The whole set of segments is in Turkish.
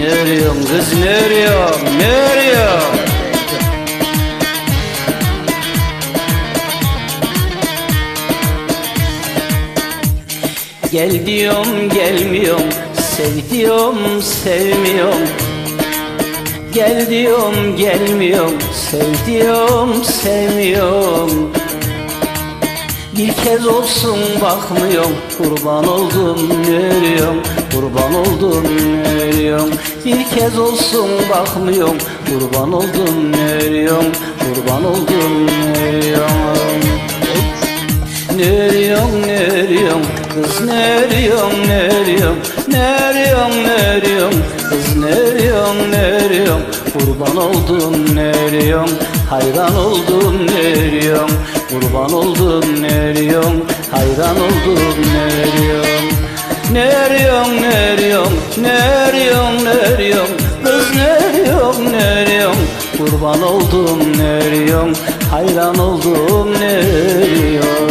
Nereye kız nereye nereye Gel diyorum gelmiyorum Sev diyorum sevmiyorum. Gel diyorum gelmiyorum Sev diyorum sevmiyorum. Bir kez olsun bakmıyorum Kurban oldum ölüyorum Kurban oldum ölüyorum Bir kez olsun bakmıyorum. Kurban oldum ölüyorum Kurban oldum ölüyorum Nereyim nereyim kız nereyim nereyim Nereyim nereyim kız nereyim nereyim Kurban oldum nereyim hayran oldum nereyim Kurban oldum nereyim hayran oldum nereyim Nereyim nereyim nereyim Kız nereyim nereyim Kurban oldum nereyim hayran oldum nereyim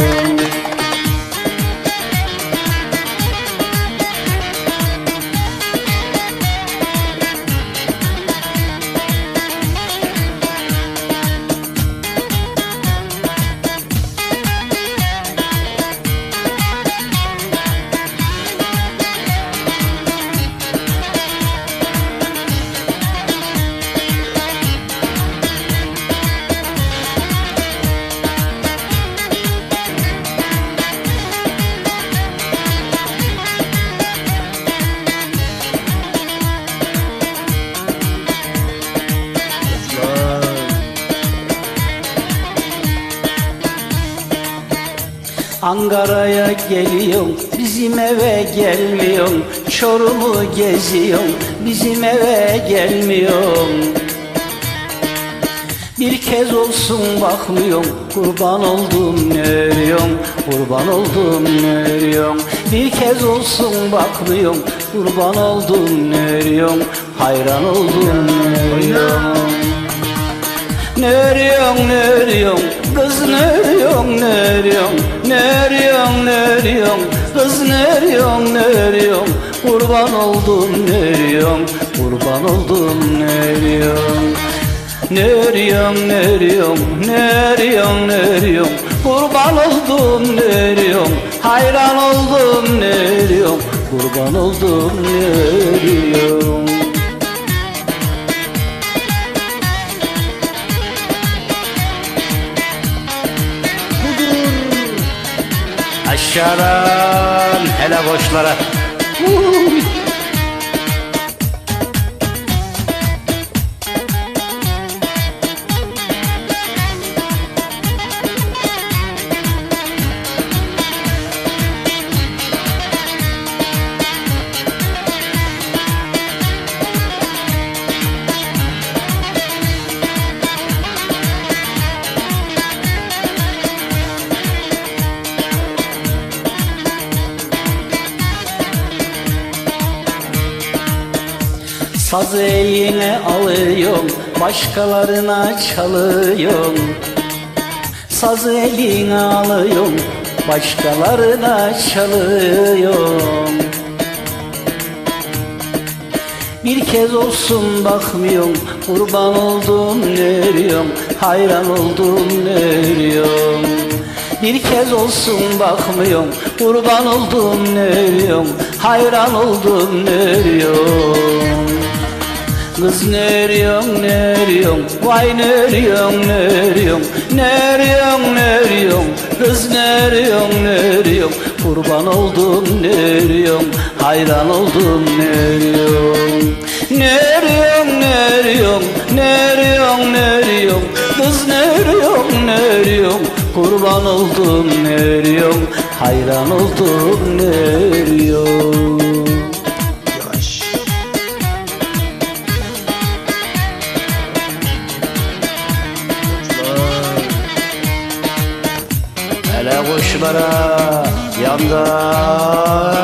Ankara'ya geliyorum bizim eve gelmiyorum. Çorum'u geziyorum bizim eve gelmiyorum. Bir kez olsun bakmıyorum Kurban oldum nörüyorum Kurban oldum nörüyorum Bir kez olsun bakmıyorum Kurban oldum nörüyorum Hayran oldum nörüyorum Nörüyorum nörüyorum Kız Nörüyorum nörüyorum Nörüyorum nörüyorum Kurban oldum nörüyorum Kurban oldum nörüyorum Nörüyorum nörüyorum Nörüyorum nörüyorum Kurban oldum nörüyorum Hayran oldum nörüyorum Kurban oldum nörüyorum Aşağıdan hele boşlara Sazı eline alıyorum Başkalarına çalıyorum. Sazı eline alıyorum Başkalarına çalıyorum. Bir kez olsun bakmıyorum Kurban oldum neriyorum Hayran oldum neriyorum Bir kez olsun bakmıyorum Kurban oldum neriyorum Hayran oldum neriyorum Kız neriyorum neriyorum Vay neriyorum neriyorum Neriyorum neriyorum Kız neriyorum neriyorum Kurban oldum neriyorum Hayran oldum neriyorum Neriyorum neriyorum Neriyorum neriyorum Kız neriyorum neriyorum Kurban oldum neriyorum Hayran oldum neriyorum Kuşlara yandan